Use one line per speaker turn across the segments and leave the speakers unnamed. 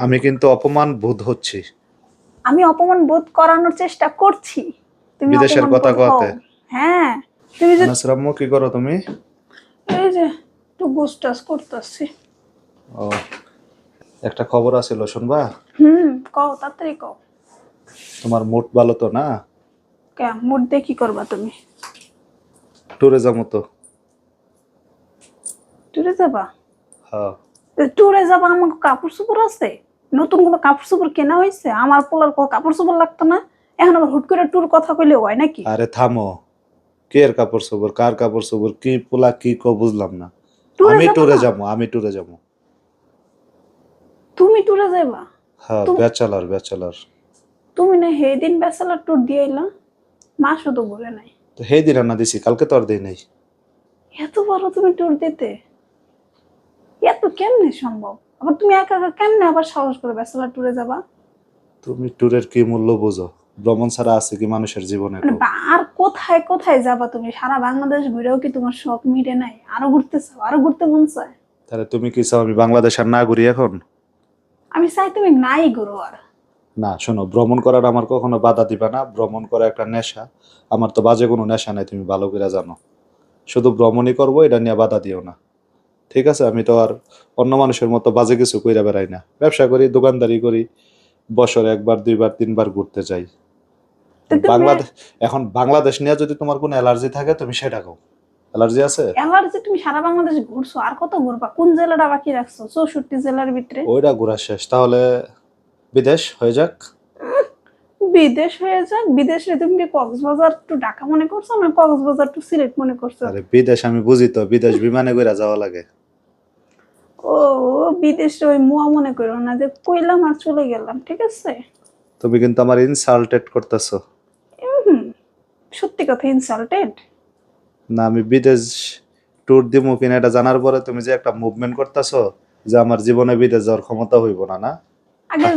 আমি কিন্তু অপমান বোধ হচ্ছি।
আমি অপমান বোধ করানোর চেষ্টা করছি। তুমি
বিদেশের
অপমান
কথা
বোধ হও।
কওয়াতে?
হ্যাঁ তুমি যে
নাসরাম্মু কি করো তুমি?
এই যে একটু গুস্টাস করতেছি।
ও একটা খবর আছিল শুনবা?
হুম কও তাড়াতাড়ি কও।
তোমার মুড ভালো তো না?
কে মুড দিয়ে কি করবা তুমি?
ট্যুরে যাব তো।
ট্যুরে যাবা?
হ্যাঁ।
ট্যুরে যাবা আমার কাপড় চোপড় আছে? নতুন কোনো কাপড় চোপড় কেনা হয়েছে? আমার পোলার কাপড় চোপড় লাগতো না? এখন আবার হুট করে ট্যুর কথা কইলে হয় নাকি?
আরে থামো। কে এর কাপড় চোপড়? কার কাপড় চোপড়? কি পোলা কি কো বুঝলাম না। আমি
না?
যাব আমি ট্যুরে যাব।
তুমি ট্যুরে যাবা
হ্যাঁ ব্যাচেলার ব্যাচেলার।
তুমি না হে দিন ব্যাচেলার ট্যুর দিয়ে এলা মা শুধু বলে নাই।
তো হে দিন না দিছি কালকে তো আর দিই নাই।
এত বড় তুমি ট্যুর দিতে? এত কেমনে সম্ভব? আবার তুমি একা একা কেমনে আবার সাহস করে ব্যাচেলার ট্যুরে যাবা?
তুমি ট্যুরের কি মূল্য বুঝো? ভ্রমণ ছাড়া আছে কি মানুষের জীবনে
মানে বা- আর কোথায় কোথায় যাবা তুমি? সারা বাংলাদেশ ঘুরেও কি তোমার শখ মিটে নাই? আরও ঘুরতে চাও আরও ঘুরতে মন চায়?
তাহলে তুমি কি চাও আমি বাংলাদেশ আর না ঘুরি এখন?
আমি চাই তুমি নাই ঘুরো আর।
না শোনো ভ্রমণ করার আমার কখনো বাধা দিবে না। ভ্রমণ করা একটা নেশা। আমার তো বাজে কোনো নেশা নাই তুমি ভালো করে জানো। শুধু ভ্রমণই করব এটা নিয়ে বাধা দিও না। ঠিক আছে আমি তো আর অন্য মানুষের মতো বাজে কিছু কইরা বেড়াই না। ব্যবসা করি দোকানদারি করি বছরে একবার দুইবার তিনবার ঘুরতে যাই। বাংলাদেশ এখন বাংলাদেশ নিয়ে যদি তোমার কোনো অ্যালার্জি থাকে তুমি সেটা কও অ্যালার্জি আছে?
অ্যালার্জি তুমি সারা বাংলাদেশ ঘুরছো আর কত ঘুরবা? কোন জেলাটা বাকি রাখছো? চৌষট্টি জেলার ভিতরে?
ওইটা ঘোরা শেষ। তাহলে বিদেশ হয়ে যাক।
বিদেশ হয়ে যাক। বিদেশে তুমি কি কক্সবাজার টু ঢাকা মনে করছ না কক্সবাজার টু সিলেট মনে করছ?
আরে বিদেশ আমি বুঝি তো বিদেশ বিমানে করে যাওয়া লাগে।
ও বিদেশে ওই মুয়া মনে করো না যে কইলাম আর চলে গেলাম ঠিক আছে?
তুমি কিন্তু আমার ইনসাল্টেড করতেছো।
সত্যি কথা ইনসাল্টেড
না আমি বিদেশ ট্যুর দিব কিনা এটা জানার পরে তুমি যে একটা মুভমেন্ট করতেছো যে আমার জীবনে বিদেশ যাওয়ার ক্ষমতা হইব না না?
আগে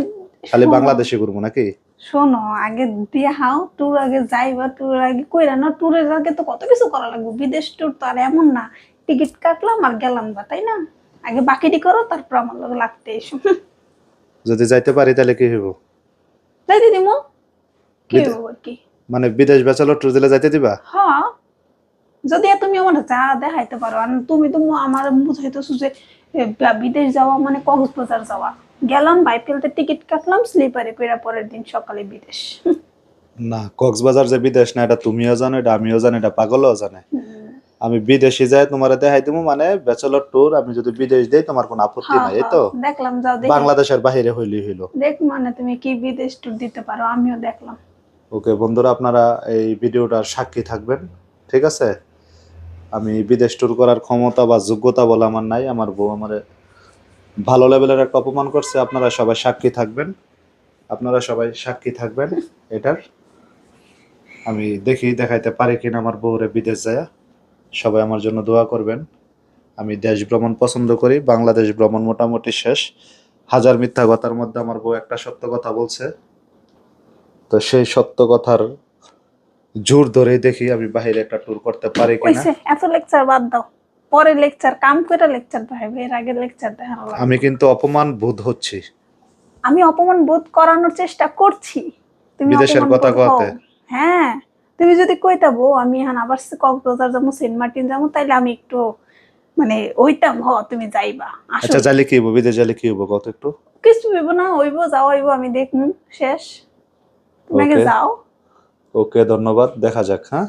খালি বাংলাদেশে ঘুরবো নাকি?
শোনো আগে দিয়ে হাও ট্যুর আগে যাইবা ট্যুর আগে কইরা না ট্যুরের আগে তো কত কিছু করা লাগবে? বিদেশ ট্যুর তো আর এমন না। টিকিট কাটলাম আর গেলাম বা তাই না? আগে বাকিটি করো তারপর আমার লগে লাগতে এসো।
যদি যাইতে পারি তাহলে কি হইব?
যাই দিদি মো কি আর কি?
মানে বিদেশ ব্যাচেলর ট্যুর দিলে যাইতে দিবা?
হ্যাঁ। যদি তুমি আমার যা দেখাইতে পারো আর তুমি তো আমার বুঝাইতেছো যে বিদেশ যাওয়া মানে কক্সবাজার যাওয়া। গেলাম বাইপেলতে টিকিট কাটলাম স্লিপারে কইরা পরের দিন সকালে বিদেশ।
না কক্সবাজার যে বিদেশ না এটা তুমিও জানো এটা আমিও জানি এটা পাগলও জানে। আমি বিদেশে যাই তোমার দেখাই দিব মানে ব্যাচেলর ট্যুর আমি যদি বিদেশ দেই তোমার কোনো আপত্তি
হ্যাঁ,
নাই এই তো?
হ্যাঁ, দেখলাম যাও দেখি।
বাংলাদেশের বাইরে হইলি হইল।
দেখ মানে তুমি কি বিদেশ ট্যুর দিতে পারো আমিও দেখলাম।
ওকে বন্ধুরা আপনারা এই ভিডিওটার সাক্ষী থাকবেন ঠিক আছে? আমি বিদেশ ট্যুর করার ক্ষমতা বা যোগ্যতা বলে আমার নাই আমার বউ আমার ভালো লেভেলের একটা অপমান করছে আপনারা সবাই সাক্ষী থাকবেন। আপনারা সবাই সাক্ষী থাকবেন এটার। আমি দেখি দেখাইতে পারি কিনা আমার বউরে বিদেশ যায়। সবাই আমার জন্য দোয়া করবেন। আমি দেশ ভ্রমণ পছন্দ করি বাংলাদেশ ভ্রমণ মোটামুটি শেষ। হাজার মিথ্যা কথার মধ্যে আমার বউ একটা সত্য কথা বলছে। তো সেই সত্য কথার জোর ধরে দেখি আমি বাইরে একটা ট্যুর করতে পারি কিনা।
এত লেকচার বাদ দাও। পরে লেকচার কাম করে লেকচার দেখাবে এর আগে লেকচার দেখানো।
আমি কিন্তু অপমান বোধ হচ্ছি।
আমি অপমান বোধ করানোর চেষ্টা করছি। তুমি
বিদেশের কথা
বোধ হ্যাঁ। তুমি যদি কইতা বউ আমি এখন আবার কক্সবাজার যাব সেন্ট মার্টিন যাব তাইলে আমি একটু মানে ওইতাম হ তুমি যাইবা
আচ্ছা যাইলে কি হব বিদেশ যাইলে কি হব কত একটু?
কিছু হইব না হইব যাও হইব আমি দেখমু শেষ। তুমি আগে যাও।
ওকে ধন্যবাদ দেখা যাক হ্যাঁ?